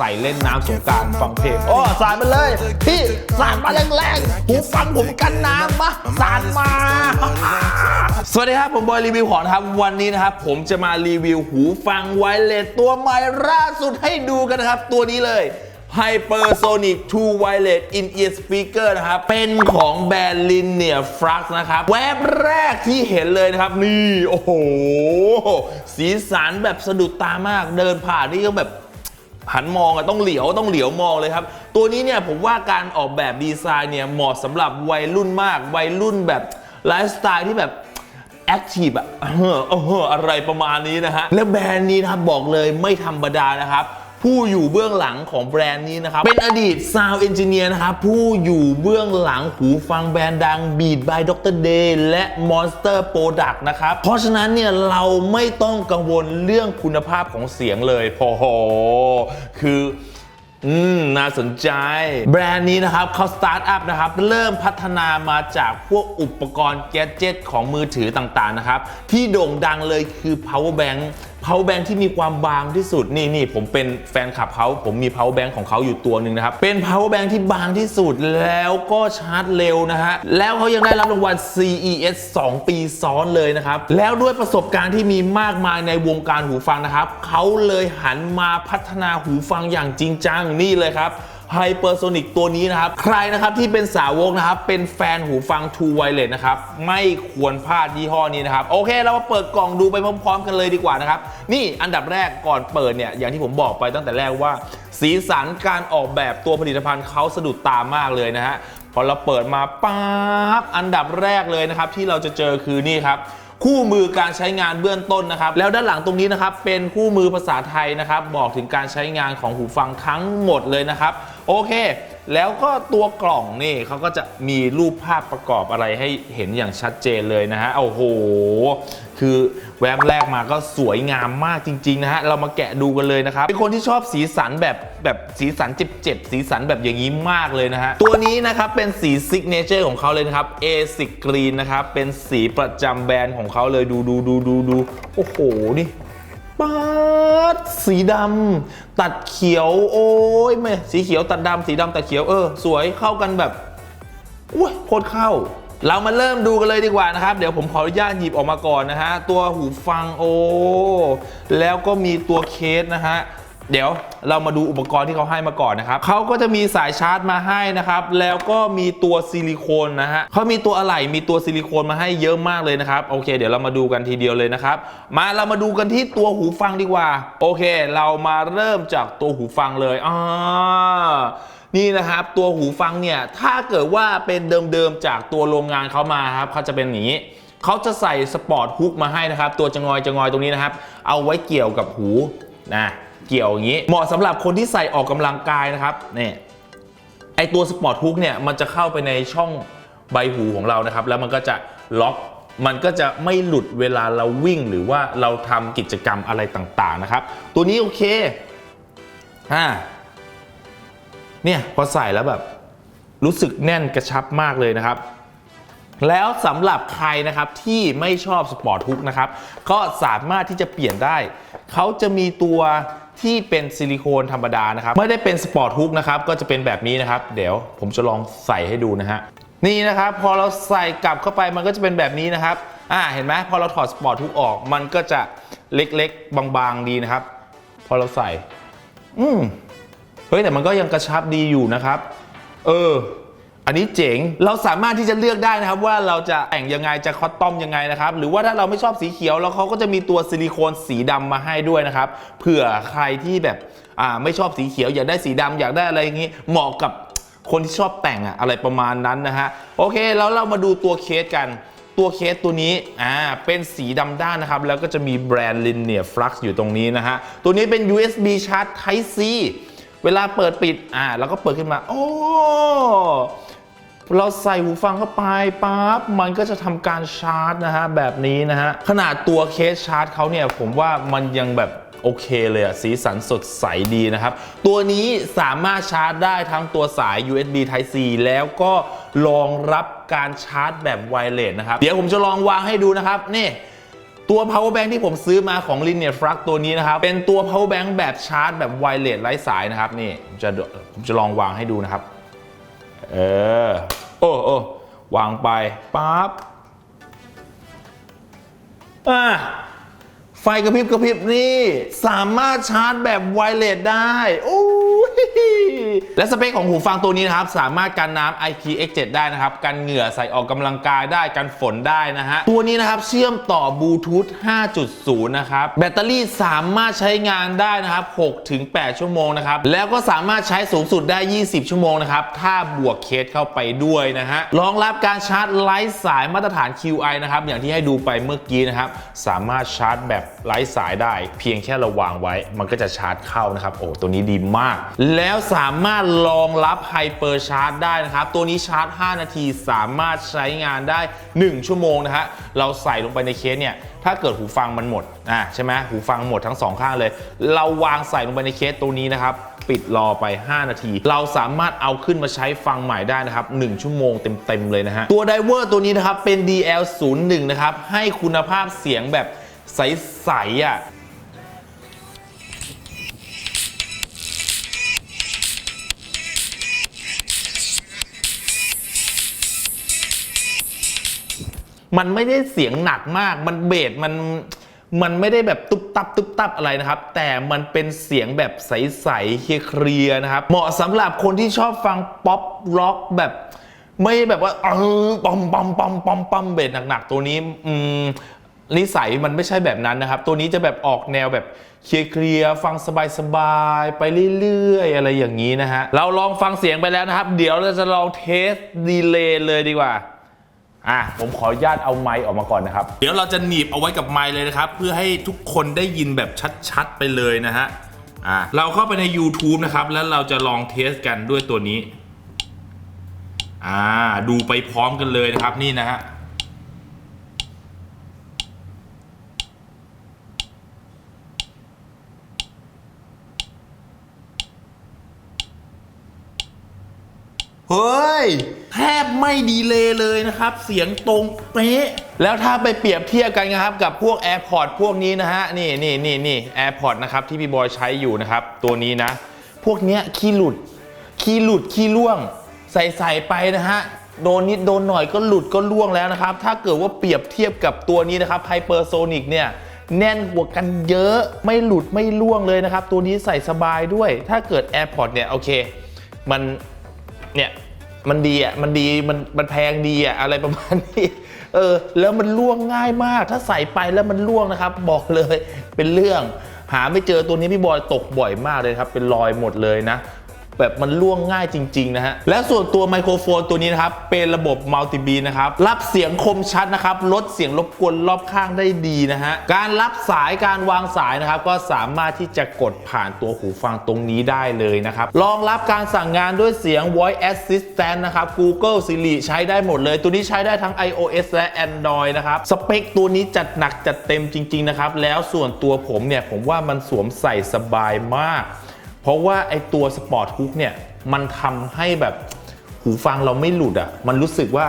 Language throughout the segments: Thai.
ใส่เล่นน้ำสงกรารฟังเพลงโอ้สาดมาเลย พี่สาดมาแรงๆหูฟังผมกันน้ำมาสาดมา สวัสดีครับ ผมบอยรีวิวของนะครับ วันนี้นะครับ ผมจะมารีวิวหูฟังไวเลสตัวใหม่ล่าสุดให้ดูกันนะครับ ตัวนี้เลย Hypersonic 2 Wireless In-Ear Speaker นะครับ เป็นของแบรนด์ Linear Flux นะครับ แวบแรกที่เห็นเลยนะครับ นี่ โอ้โห สีสันแบบสะดุดตามากเดินผ่านนี่ก็แบบ หันมองอะต้องเหลียวต้องเหลียวมองเลยครับ ตัวนี้เนี่ยผมว่าการออกแบบดีไซน์เนี่ยเหมาะสำหรับวัยรุ่นมาก วัยรุ่นแบบไลฟ์สไตล์ที่แบบแอคทีฟอะเออเอออะไรประมาณนี้นะฮะ และแบรนด์นี้นะครับบอกเลยไม่ธรรมดานะครับ ผู้อยู่เบื้องหลังของแบรนด์นี้นะครับ เป็นอดีตซาวเอนจิเนียร์นะครับ ผู้อยู่เบื้องหลังหูฟังแบรนด์ดัง Beat by Dr. Day และ Monster Product นะครับ เพราะฉะนั้นเนี่ยเราไม่ต้องกังวลเรื่องคุณภาพของเสียงเลยโอ้โห คืออืม น่าสนใจ แบรนด์นี้นะครับเขาสตาร์ทอัพนะครับ เริ่มพัฒนามาจากพวกอุปกรณ์แกจิตของมือถือต่างๆนะครับ ที่โด่งดังเลยคือ power bank power bank ที่มีความบางที่สุดนี่นี่ผมเป็นแฟนคลับเขาผมมี power bank ของเขาอยู่ตัวหนึ่งนะครับ เป็น power bank ที่บางที่สุดแล้วก็ชาร์จเร็วนะฮะ แล้วเขายังได้รับรางวัล CES 2 ปีซ้อนเลยนะครับ แล้วด้วยประสบการณ์ที่มีมากมายในวงการหูฟังนะครับเขาเลยหันมาพัฒนาหูฟังอย่างจริงจังนี่เลยครับ Hypersonic ตัวนี้นะครับ ใครนะครับที่เป็นสาวกนะครับ เป็นแฟนหูฟัง True Wireless นะครับ ไม่ควรพลาดยี่ห้อนี้นะครับ โอเค เรามาเปิดกล่องดูไปพร้อม ๆ กันเลยดีกว่านะครับ นี่อันดับแรกก่อนเปิดเนี่ย อย่างที่ผมบอกไปตั้งแต่แรกว่า สีสันการออกแบบตัวผลิตภัณฑ์เขาสะดุดตามากเลยนะฮะพอเราเปิดมาปั๊บอันดับแรกเลยนะครับ ที่เราจะเจอคือนี่ครับคู่มือการใช้งานเบื้องต้นนะครับ แล้วด้านหลังตรงนี้นะครับ เป็นคู่มือภาษาไทยนะครับ บอกถึงการใช้งานของหูฟังทั้งหมดเลยนะครับ โอเค แล้วก็ตัวกล่องนี่เขาก็จะมีรูปภาพประกอบอะไรให้เห็นอย่างชัดเจนเลยนะฮะโอ้โห คือแวบแรกมาก็สวยงามมากจริง ๆ นะฮะ เรามาแกะดูกันเลยนะครับ เป็นคนที่ชอบสีสันแบบแบบสีสันเจ็บๆ สีสันแบบอย่างนี้มากเลยนะฮะ ตัวนี้นะครับเป็นสีซิกเนเจอร์ของเขาเลยนะครับ A6 Green นะครับ เป็นสีประจำแบรนด์ของเขาเลยดูดูดูดูดูโอ้โหนี่ ปาดสีดำตัดเขียวโอ้ยไม่สีเขียวตัดดำสีดำตัดเขียวเออ สวยเข้ากันแบบอุ้ยโคตรเข้า เรามาเริ่มดูกันเลยดีกว่านะครับ เดี๋ยวผมขออนุญาตหยิบออกมาก่อนนะฮะ ตัวหูฟังโอ้แล้วก็มีตัวเคสนะฮะ เดี๋ยวเรามาดูอุปกรณ์ที่เขาให้มาก่อนนะครับเขาก็จะมีสายชาร์จมาให้นะครับ แล้วก็มีตัวซิลิโคนนะฮะเขามีตัวอะไหล่มีตัวซิลิโคนมาให้เยอะมากเลยนะครับ โอเค เดี๋ยวเรามาดูกันทีเดียวเลยนะครับ มาเรามาดูกันที่ตัวหูฟังดีกว่า โอเค เรามาเริ่มจากตัวหูฟังเลยอ่านี่นะครับ ตัวหูฟังเนี่ยถ้าเกิดว่าเป็นเดิมๆจากตัวโรงงานเขามาครับเขาจะเป็นอย่างนี้เขาจะใส่สปอร์ตฮุกมาให้นะครับ ตัวจะงอยจะงอยตรงนี้นะครับ เอาไว้เกี่ยวกับหูนะเกี่ยวอย่างนี้ เหมาะสำหรับคนที่ใส่ออกกำลังกายนะครับเนี่ยไอตัวสปอร์ตฮุกเนี่ยมันจะเข้าไปในช่องใบหูของเรานะครับ แล้วมันก็จะล็อกมันก็จะไม่หลุดเวลาเราวิ่งหรือว่าเราทำกิจกรรมอะไรต่างๆนะครับ ตัวนี้โอเคอ่าเนี่ยพอใส่แล้วแบบรู้สึกแน่นกระชับมากเลยนะครับ แล้วสำหรับใครนะครับที่ไม่ชอบสปอร์ตฮุกนะครับ ก็สามารถที่จะเปลี่ยนได้ เขาจะมีตัว ที่เป็นซิลิโคนธรรมดานะครับ ไม่ได้เป็นสปอร์ตฮุกนะครับ ก็จะเป็นแบบนี้นะครับ เดี๋ยวผมจะลองใส่ให้ดูนะฮะ นี่นะครับ พอเราใส่กลับเข้าไปมันก็จะเป็นแบบนี้นะครับ อ่า เห็นไหมพอเราถอดสปอร์ตฮุกออก มันก็จะเล็กๆ บางๆ ดีนะครับ พอเราใส่ อืมเฮ้ย แต่มันก็ยังกระชับดีอยู่นะครับ เออ อันนี้เจ๋ง เราสามารถที่จะเลือกได้นะครับ ว่าเราจะแต่งยังไงจะคอตตอมยังไงนะครับ หรือว่าถ้าเราไม่ชอบสีเขียวแล้วเขาก็จะมีตัวซิลิโคนสีดำมาให้ด้วยนะครับเผื่อใครที่แบบอ่าไม่ชอบสีเขียวอยากได้สีดำอยากได้อะไรอย่างนี้ เหมาะกับคนที่ชอบแต่งอะอะไรประมาณนั้นนะฮะโอเคแล้วเรามาดูตัวเคสกันตัวเคสตัวนี้อ่าเป็นสีดำด้านนะครับ แล้วก็จะมีแบรนด์ Linear Flux อยู่ตรงนี้นะฮะ ตัวนี้เป็น USB Charge Type C เวลาเปิดปิดอ่าแล้วก็เปิดขึ้นมา โอ้ เราใส่หูฟังเข้าไปปั๊บมันก็จะทำการชาร์จนะฮะแบบนี้นะฮะขนาดตัวเคสชาร์จเขาเนี่ยผมว่ามันยังแบบโอเคเลยอะสีสันสดใสดีนะครับ ตัวนี้สามารถชาร์จได้ทั้งตัวสาย USB Type C แล้วก็รองรับการชาร์จแบบไวเลสนะครับ เดี๋ยวผมจะลองวางให้ดูนะครับ นี่ตัว power bank ที่ผมซื้อมาของ Linear f l u x ตัวนี้นะครับ เป็นตัว power bank แบบชาร์จแบบไวเลสไร้สายนะครับ นี่จะผมจะลองวางให้ดูนะครับ เออ โอ้โอ้วางไปปั๊บอ่าไฟกระพริบกระพริบนี่ สามารถชาร์จแบบไวเลสได้ โอ้ และสเปคของหูฟังตัวนี้นะครับ สามารถกันน้ำ IPX7 ได้นะครับ กันเหงื่อใส่ออกกำลังกายได้ กันฝนได้นะฮะ ตัวนี้นะครับ เชื่อมต่อบลูทูธ 5.0 นะครับ แบตเตอรี่สามารถใช้งานได้นะครับ 6-8 ชั่วโมงนะครับ แล้วก็สามารถใช้สูงสุดได้ 20 ชั่วโมงนะครับ ถ้าบวกเคสเข้าไปด้วยนะฮะ รองรับการชาร์จไร้สายมาตรฐาน QI นะครับ อย่างที่ให้ดูไปเมื่อกี้นะครับ สามารถชาร์จแบบไร้สายได้ เพียงแค่เราวางไว้ มันก็จะชาร์จเข้านะครับ โอ้ ตัวนี้ดีมากแล้วสามารถรองรับไฮเปอร์ชาร์จได้นะครับ ตัวนี้ชาร์จ 5 นาทีสามารถใช้งานได้ 1 ชั่วโมงนะฮะเราใส่ลงไปในเคสเนี่ยถ้าเกิดหูฟังมันหมดอ่าใช่ไหมหูฟังหมดทั้งสองข้างเลย เราวางใส่ลงไปในเคสตัวนี้นะครับปิดรอไป 5 นาที เราสามารถเอาขึ้นมาใช้ฟังใหม่ได้นะครับ 1 ชั่วโมงเต็ม ๆ เลยนะฮะ ตัวไดเวอร์ตัวนี้นะครับ เป็น DL01 นะครับ ให้คุณภาพเสียงแบบใส ๆ อะ มันไม่ได้เสียงหนักมาก มันเบสมันมันไม่ได้แบบตุ๊บตับตุ๊บตับอะไรนะครับ แต่มันเป็นเสียงแบบใสๆเคลียร์ๆนะครับ เหมาะสำหรับคนที่ชอบฟังป๊อปร็อกแบบไม่แบบว่าเออปอมปอมปอมปอมปอมเบสหนักๆ ตัวนี้อืมนิสัยมันไม่ใช่แบบนั้นนะครับ ตัวนี้จะแบบออกแนวแบบเคลียร์ฟังสบายๆ ไปเรื่อยๆ อะไรอย่างนี้นะฮะ เราลองฟังเสียงไปแล้วนะครับ เดี๋ยวเราจะลองเทสดีเลย์เลยดีกว่า อะผมขออนุญาตเอาไมค์ออกมาก่อนนะครับ เดี๋ยวเราจะหนีบเอาไว้กับไมค์เลยนะครับ เพื่อให้ทุกคนได้ยินแบบชัดๆไปเลยนะฮะอะเราเข้าไปใน YouTube นะครับ แล้วเราจะลองเทสกันด้วยตัวนี้ อ่า ดูไปพร้อมกันเลยนะครับนี่นะฮะ เฮ้ย แทบไม่ดีเลยเลยนะครับ เสียงตรงเป๊ะ แล้วถ้าไปเปรียบเทียบกันนะครับ กับพวก AirPods พวกนี้นะฮะ นี่นี่นี่นี่ AirPods นะครับ ที่พี่บอยใช้อยู่นะครับ ตัวนี้นะ พวกเนี้ยขี้หลุด ขี้หลุด ขี้ล่วง ใส่ใส่ไปนะฮะ โดนนิดโดนหน่อยก็หลุดก็ล่วงแล้วนะครับ ถ้าเกิดว่าเปรียบเทียบกับตัวนี้นะครับ Hypersonic เนี่ยแน่นกว่ากันเยอะไม่หลุดไม่ล่วงเลยนะครับ ตัวนี้ใส่สบายด้วย ถ้าเกิด AirPods เนี่ยโอเค มัน เนี่ยมันดีอะมันดีมันมันแพงดีอะอะไรประมาณนี้เออแล้วมันล่วงง่ายมาก ถ้าใส่ไปแล้วมันล่วงนะครับ บอกเลยเป็นเรื่อง หาไม่เจอตัวนี้พี่บอยตกบ่อยมากเลยครับ เป็นรอยหมดเลยนะ แบบมันล่วงง่ายจริง ๆ นะฮะ และส่วนตัวไมโครโฟนตัวนี้นะครับ เป็นระบบมัลติบีนะครับ รับเสียงคมชัดนะครับ ลดเสียงรบกวนรอบข้างได้ดีนะฮะ การรับสายการวางสายนะครับ ก็สามารถที่จะกดผ่านตัวหูฟังตรงนี้ได้เลยนะครับ รองรับการสั่งงานด้วยเสียง voice assistant นะครับ Google Siri ใช้ได้หมดเลย ตัวนี้ใช้ได้ทั้ง iOS และ Android นะครับ สเปคตัวนี้จัดหนักจัดเต็มจริง ๆ นะครับ แล้วส่วนตัวผมเนี่ยผมว่ามันสวมใส่สบายมาก เพราะว่าไอตัวสปอร์ตฮุกเนี่ยมันทำให้แบบหูฟังเราไม่หลุดอะ มันรู้สึกว่า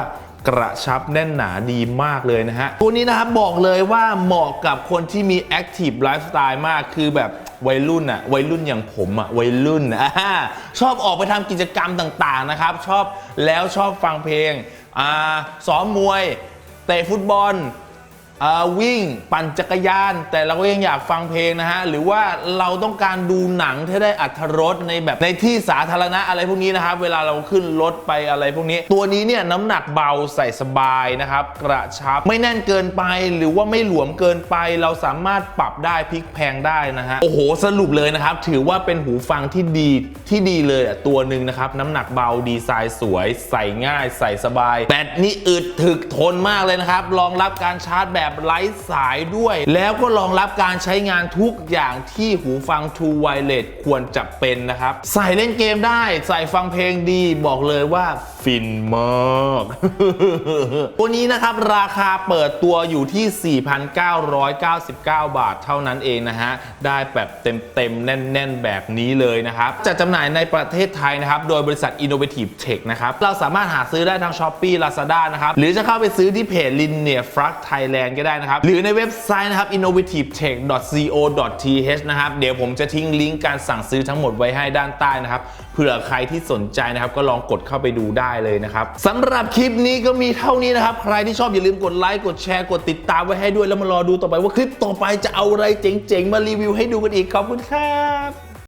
กระชับแน่นหนาดีมากเลยนะฮะ ตัวนี้นะครับบอกเลยว่าเหมาะกับคนที่มีแอคทีฟไลฟ์สไตล์มากคือแบบวัยรุ่นอะวัยรุ่นอย่างผมอะวัยรุ่นอ่าชอบออกไปทำกิจกรรมต่างๆนะครับ ชอบแล้วชอบฟังเพลงอ่าซ้อมมวย เตะฟุตบอล วิ่งปั่นจักรยาน แต่เราก็ยังอยากฟังเพลงนะฮะ หรือว่าเราต้องการดูหนังที่ได้อัธรสในแบบในที่สาธารณะอะไรพวกนี้นะครับ เวลาเราขึ้นรถไปอะไรพวกนี้ ตัวนี้เนี่ยน้ำหนักเบาใส่สบายนะครับ กระชับไม่แน่นเกินไปหรือว่าไม่หลวมเกินไป เราสามารถปรับได้พลิกแพงได้นะฮะโอ้โหสรุปเลยนะครับ ถือว่าเป็นหูฟังที่ดีที่ดีเลยอะตัวหนึ่งนะครับน้ำหนักเบาดีไซน์สวย ใส่ง่าย ใส่สบายแบตนี่อึดถึกทนมากเลยนะครับรองรับการชาร์จแบบแบบไร้สายด้วย แล้วก็รองรับการใช้งานทุกอย่างที่หูฟัง True Wireless ควรจะเป็นนะครับ ใส่เล่นเกมได้ ใส่ฟังเพลงดีบอกเลยว่าฟินมาก ตัวนี้นะครับ ราคาเปิดตัวอยู่ที่ 4,999 บาทเท่านั้นเองนะฮะ ได้แบบเต็มๆ แน่นๆ แบบนี้เลยนะครับ จะจำหน่ายในประเทศไทยนะครับ โดยบริษัท Innovative Tech นะครับ เราสามารถหาซื้อได้ทาง Shopee Lazada นะครับ หรือจะเข้าไปซื้อที่เพจ Linear f r u g Thailand ก็ได้นะครับ หรือในเว็บไซต์นะครับ innovativetech.co.th นะครับ เดี๋ยวผมจะทิ้งลิงก์การสั่งซื้อทั้งหมดไว้ให้ด้านใต้นะครับ เผื่อใครที่สนใจนะครับ ก็ลองกดเข้าไปดูได้เลยนะครับสำหรับคลิปนี้ก็มีเท่านี้นะครับ ใครที่ชอบอย่าลืมกดไลค์ กดแชร์ กดติดตามไว้ให้ด้วย แล้วมารอดูต่อไปว่าคลิปต่อไปจะเอาอะไรเจ๋งๆ มารีวิวให้ดูกันอีก ขอบคุณครับ